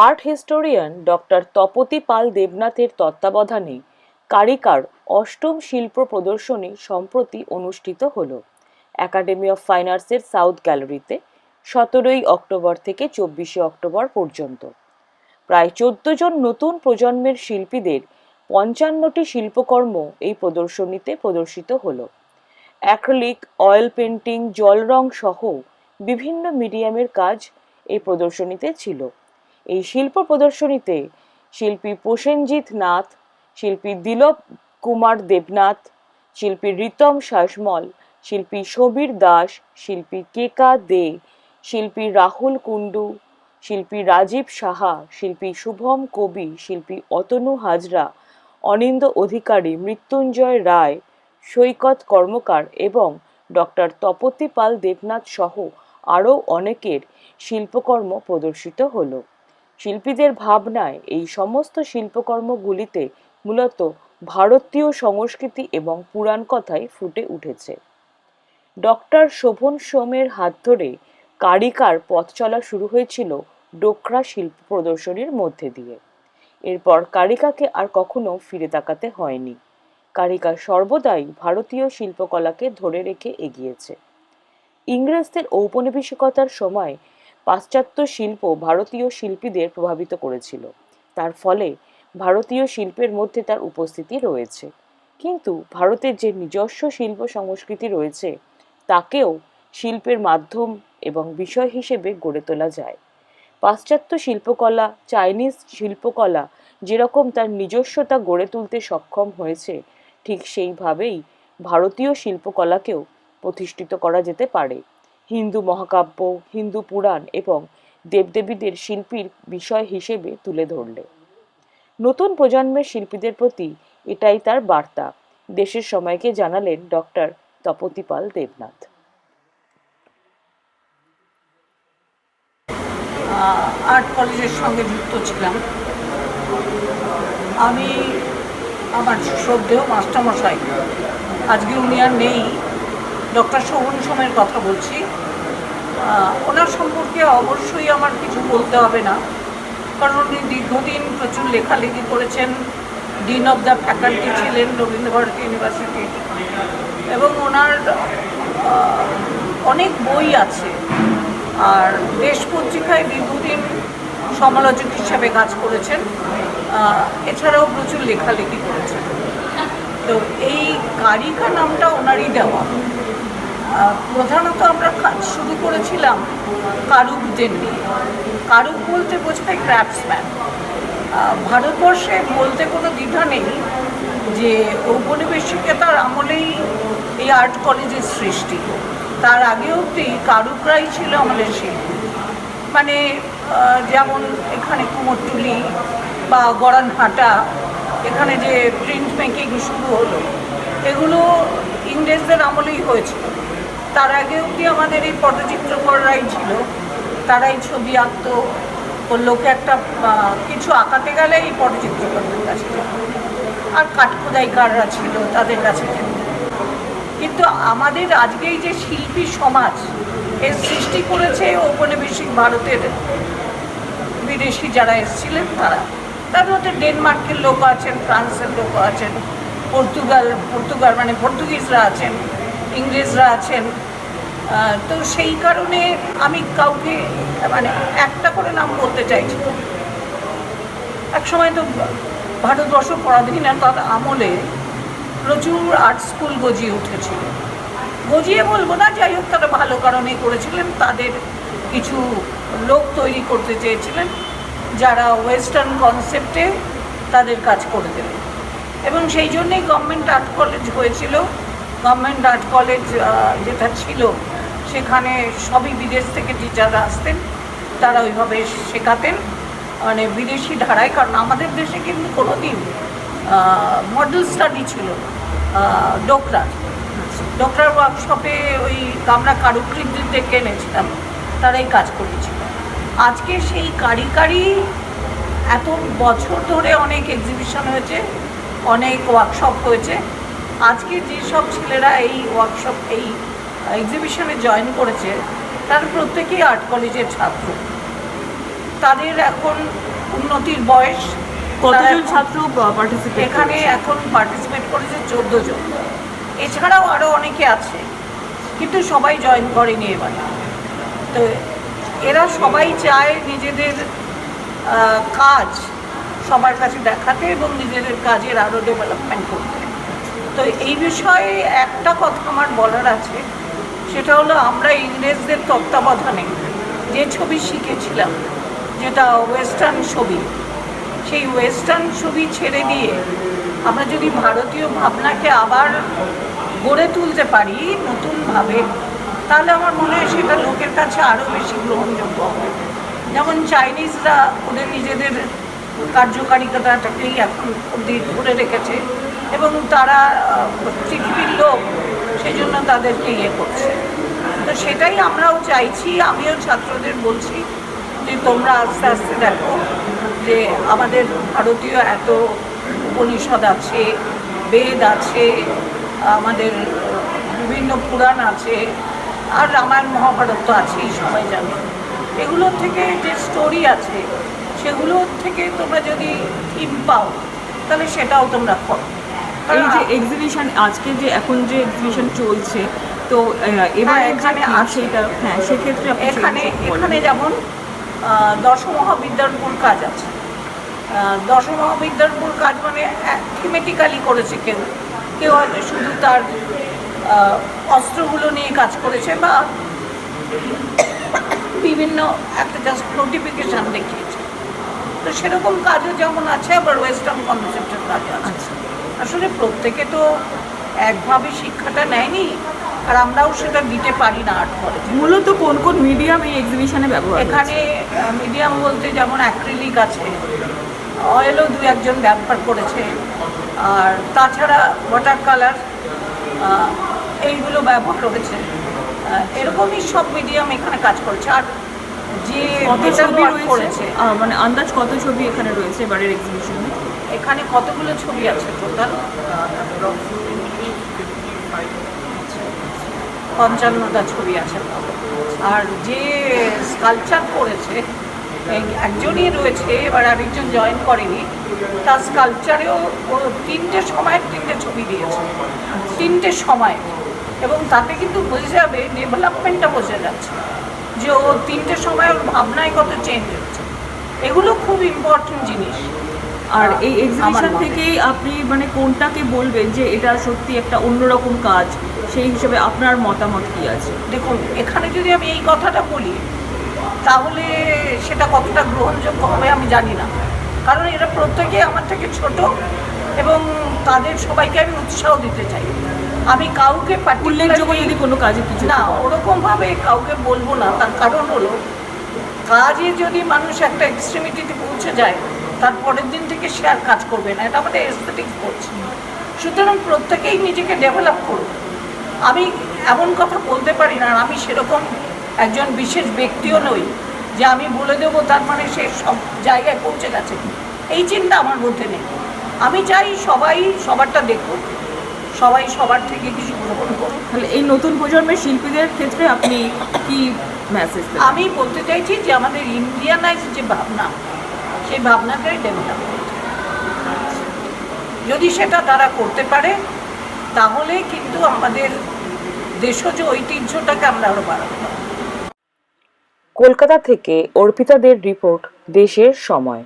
Art historian doctor Tapati Pal দেবনাথের তত্ত্বাবধানে কারিকার অষ্টম শিল্প প্রদর্শনী সম্প্রতি অনুষ্ঠিত হল। একাডেমি অফ ফাইন আর্টসের সাউথ গ্যালারিতে, সতেরোই অক্টোবর থেকে চব্বিশে অক্টোবর পর্যন্ত। প্রায় চোদ্দ জন নতুন প্রজন্মের শিল্পীদের পঞ্চান্নটি শিল্পকর্ম এই প্রদর্শনীতে প্রদর্শিত হলো। অ্যাক্রিলিক, অয়েল পেন্টিং জল রং সহ বিভিন্ন মিডিয়ামের কাজ এই প্রদর্শনীতে ছিল। এই শিল্প প্রদর্শনীতে শিল্পী প্রসেনজিৎ নাথ, শিল্পী দিলীপ কুমার দেবনাথ, শিল্পী রিতম শাসমল, শিল্পী সমীর দাস, শিল্পী কেকা দে, শিল্পী রাহুল কুণ্ডু, শিল্পী রাজীব সাহা, শিল্পী শুভম কবি, শিল্পী অতনু হাজরা অনিন্দ অধিকারী, মৃত্যুঞ্জয় রায়, সৈকত কর্মকার এবং ডক্টর তপতি পাল দেবনাথ সহ আরও অনেকের শিল্পকর্ম প্রদর্শিত হলো। শিল্পীদের ভাবনায় এই সমস্ত শিল্পকর্মগুলিতে মূলত ভারতীয় সংস্কৃতি এবং পুরাণ কথাই ফুটে উঠেছে। ডক্টর শোভন সোমের হাত ধরে কারিকার পথ চলা শুরু হয়েছিল ডোকরা শিল্প প্রদর্শনীর মধ্যে দিয়ে। এরপর কারিকাকে আর কখনো ফিরে তাকাতে হয়নি। কারিকা সর্বদাই ভারতীয় শিল্পকলাকে ধরে রেখে এগিয়েছে। ইংরেজদের ঔপনিবেশিকতার সময় পাশ্চাত্য শিল্প ভারতীয় শিল্পীদের প্রভাবিত করেছিল। তার ফলে ভারতীয় শিল্পের মধ্যে তার উপস্থিতি রয়েছে। কিন্তু ভারতের যে নিজস্ব শিল্প সংস্কৃতি রয়েছে, তাকেও শিল্পের মাধ্যম এবং বিষয় হিসেবে গড়ে তোলা যায়। পাশ্চাত্য শিল্পকলা, চাইনিজ শিল্পকলা যেরকম তার নিজস্বতা গড়ে তুলতে সক্ষম হয়েছে, ঠিক সেইভাবেই ভারতীয় শিল্পকলাকেও প্রতিষ্ঠিত করা যেতে পারে। হিন্দু মহাকাব্য, হিন্দু পুরাণ এবং দেবদেবীদের শিল্পীর বিষয় হিসেবে তুলে ধরলে। নতুন প্রজন্মের শিল্পীদের প্রতি এটাই তার বার্তা। দেশের সময়কে জানালেন ডক্টর তপতিপাল দেবনাথ। আর্ট কলেজের সঙ্গে যুক্ত ছিলাম। আমি আমার শ্রদ্ধেয় মাস্টারমশাই, আজকে উনি আর নেই, ডক্টর শোভন সোমের কথা বলছি। ওনার সম্পর্কে অবশ্যই আমার কিছু বলতে হবে না। কারণ উনি দীর্ঘদিন প্রচুর লেখালেখি করেছেন, ডিন অফ দ্য ফ্যাকাল্টি ছিলেন রবীন্দ্রভারতী ইউনিভার্সিটি এবং ওনার অনেক বই আছে। আর দেশ পত্রিকায় দীর্ঘদিন সমালোচক হিসাবে কাজ করেছেন। এছাড়াও প্রচুর লেখালেখি করেছেন। তো এই কারিকা নামটা ওনারই দেওয়া। প্রধানত আমরা কাজ শুরু করেছিলাম কারুকদের নিয়ে। কারুক বলতে বোঝায় ক্র্যাফটসম্যান ভারতবর্ষে বলতে কোনো দ্বিধা নেই যে ঔপনিবেশিকতার আমলেই এই আর্ট কলেজের সৃষ্টি। তার আগে অবধি কারুকরাই ছিল আমাদের শিল্পী। মানে যেমন এখানে কুমোরটুলি বা গড়ানহাটা, এখানে যে প্রিন্ট মেকিং শুরু হলো, এগুলো ইংরেজদের আমলেই হয়েছিল। তার আগে অবধি আমাদের এই পটচিত্রকররাই ছিল? তারাই ছবি আঁকতো, লোকে একটা কিছু আঁকাতে গেলে এই পটচিত্রকরদের কাছে আর কাঠখোদাইকাররা ছিল তাদের কাছে কিন্তু আমাদের আজকে এই যে শিল্পী সমাজ, এর সৃষ্টি করেছে ঔপনিবেশিক ভারতের বিদেশি যারা এসেছিলেন তারা। তার মধ্যে ডেনমার্কের লোক আছেন, ফ্রান্সের লোক আছেন, পর্তুগাল পর্তুগাল মানে পর্তুগিজরা আছেন। ইংরেজরা আছেন তো সেই কারণে আমি কাউকে মানে একটা করে নাম বলতে চাইছি। এক সময় তো ভারতবর্ষ পরাধীনতার আমলে প্রচুর আর্ট স্কুল গজিয়ে উঠেছিল গজিয়ে বলব না, যাই হোক, তারা ভালো কারণে করেছিলেন, তাদের কিছু লোক তৈরি করতে চেয়েছিলেন, যারা ওয়েস্টার্ন কনসেপ্টে তাদের কাজ করে দেবে এবং সেই জন্যেই গভর্নমেন্ট আর্ট কলেজ হয়েছিল গভর্নমেন্ট আর্ট কলেজ যেটা ছিল, সেখানে সবই বিদেশ থেকে টিচাররা আসতেন, তারা ওইভাবে শেখাতেন। মানে বিদেশি ধারায়, কারণ আমাদের দেশে কিন্তু কোনো দিন মডেল স্টাডি ছিল ডোকরা ডোকরার। ওয়ার্কশপে ওই আমরা কারুকৃতি থেকে এনেছিলাম তারাই কাজ করেছিল। আজকে সেই কারিকারি এত বছর ধরে অনেক এক্সিবিশন হয়েছে, অনেক ওয়ার্কশপ হয়েছে আজকে যেসব ছেলেরা এই ওয়ার্কশপ এই এক্সিবিশনে জয়েন করেছে তার প্রত্যেকেই আর্ট কলেজের ছাত্র। তাদের এখন উন্নতির বয়স কতজন ছাত্র পার্টিসিপেট এখানে এখন পার্টিসিপেট করেছে চোদ্দ জন। এছাড়াও আরও অনেকে আছে কিন্তু সবাই জয়েন করেনি এবার। তো এরা সবাই চায় নিজেদের কাজ সবার কাছে দেখাতে এবং নিজেদের কাজের আরও ডেভেলপমেন্ট করতে। তো এই বিষয়ে একটা কথা আমার বলার আছে, সেটা হলো আমরা ইংরেজদের তত্ত্বাবধানে যে ছবি শিখেছিলাম, যেটা ওয়েস্টার্ন ছবি, সেই ওয়েস্টার্ন ছবি ছেড়ে দিয়ে আমরা যদি ভারতীয় ভাবনাকে আবার গড়ে তুলতে পারি নতুনভাবে, তাহলে আমার মনে হয় সেটা লোকের কাছে আরও বেশি গ্রহণযোগ্য হবে। যেমন চাইনিজরা ওদের নিজেদের কার্যকারিতাটাকেই এখন অব্দি ধরে রেখেছে। এবং তারা পৃথিবীর লোক সেই জন্য তাদেরকে ইয়ে করছে। তো সেটাই আমরাও চাইছি, আমিও ছাত্রদের বলছি যে তোমরা আস্তে আস্তে দেখো যে আমাদের ভারতীয় এত উপনিষদ আছে, বেদ আছে, আমাদের বিভিন্ন পুরাণ আছে, আর রামায়ণ, মহাভারত তো আছেই, সবাই জানে। এগুলোর থেকে যে স্টোরি আছে, সেগুলোর থেকে তোমরা যদি থিম পাও, তাহলে সেটাও তোমরা করো। এই যে এক্সিবিশন আজকে যে এখন যে এক্সিবিশন চলছে তো এবার হ্যাঁ, এখানে। সেটা হ্যাঁ সেক্ষেত্রে এখানে এখানে যেমন আহ, দশমহাবিদ্যারপুর কাজ আছে। আহ, দশমহাবিদ্যারপুর কাজ মানে থিমেটিক্যালি করেছে কেউ। কেউ হয়তো শুধু তার অস্ত্রগুলো নিয়ে কাজ করেছে বা বিভিন্ন একটা জাস্ট নোটিফিকেশান দেখিয়েছে। তো সেরকম কাজও যেমন আছে আবার ওয়েস্টার্ন কনসেপ্টের কাজ আছে। আচ্ছা। আসলে প্রত্যেকে তো একভাবে শিক্ষাটা নেয়নি আর আমরাও সেটা দিতে পারি না আর্ট কলেজ। মূলত কোন কোন মিডিয়াম এই এক্সিবিশনে ব্যবহার এখানে মিডিয়াম বলতে যেমন অ্যাক্রিলিক আছে অয়েলও দু একজন ব্যবহার করেছে আর তাছাড়া ওয়াটার কালার এইগুলো ব্যবহার করেছে। এরকমই সব মিডিয়াম এখানে কাজ করছে। আর যে কত ছবি রয়েছে? করেছে। মানে আন্দাজ কত ছবি এখানে রয়েছে এবারের এক্সিবিশনে এখানে কতগুলো ছবি আছে টোটাল? পঞ্চান্নটা ছবি আছে। আর যে স্কালচার করেছে একজনই রয়েছে, এবার আরেকজন জয়েন করেনি। তার স্কালচারেও তিনটে সময়ের তিনটে ছবি দিয়েছে। তিনটে সময় এবং তাতে কিন্তু বোঝা যাবে ডেভেলপমেন্টটা বোঝা যাচ্ছে। যে ও তিনটে সময় ওর ভাবনায় কত চেঞ্জ হচ্ছে। এগুলো খুব ইম্পর্টেন্ট জিনিস। আর এই এক্সিবিশন থেকেই আপনি মানে কোনটাকে বলবেন যে এটা সত্যি একটা অন্যরকম কাজ সেই হিসেবে আপনার মতামত কি আছে? দেখুন এখানে যদি আমি এই কথাটা বলি তাহলে সেটা কতটা গ্রহণযোগ্য হবে আমি জানি না। কারণ এরা প্রত্যেকে আমার থেকে ছোট এবং তাদের সবাইকে আমি উৎসাহ দিতে চাই। আমি কাউকে উল্লেখযোগ্য যদি কোনো কাজে কিছু না ওরকমভাবে কাউকে বলব না। তার কারণ হলো কাজে যদি মানুষ একটা এক্সট্রিমিটিতে পৌঁছে যায় তার পরের দিন থেকে সে আর কাজ করবে না। এটা আমাদের এস্থেটিক্স করছে সুতরাং প্রত্যেকেই নিজেকে ডেভেলপ করবে আমি এমন কথা বলতে পারি না আর আমি সেরকম একজন বিশেষ ব্যক্তিও নই যে আমি বলে দেবো তার মানে সে সব জায়গায় পৌঁছে গেছে। এই চিন্তা আমার মধ্যে নেই। আমি চাই সবাই সবারটা দেখুক। সবাই সবার থেকে কিছু গ্রহণ করুক। তাহলে এই নতুন প্রজন্মের শিল্পীদের ক্ষেত্রে আপনি কি মেসেজ আমি বলতে চাইছি যে আমাদের ইন্ডিয়ানাইজ যে ভাবনা সেই ভাবনাটাই ডেভেলপ যদি সেটা তারা করতে পারে, তাহলে কিন্তু আমাদের দেশজ ঐতিহ্যটাকে আমরা আরও বাড়াতে পারব। কলকাতা থেকে অর্পিতাদের রিপোর্ট, দেশের সময়।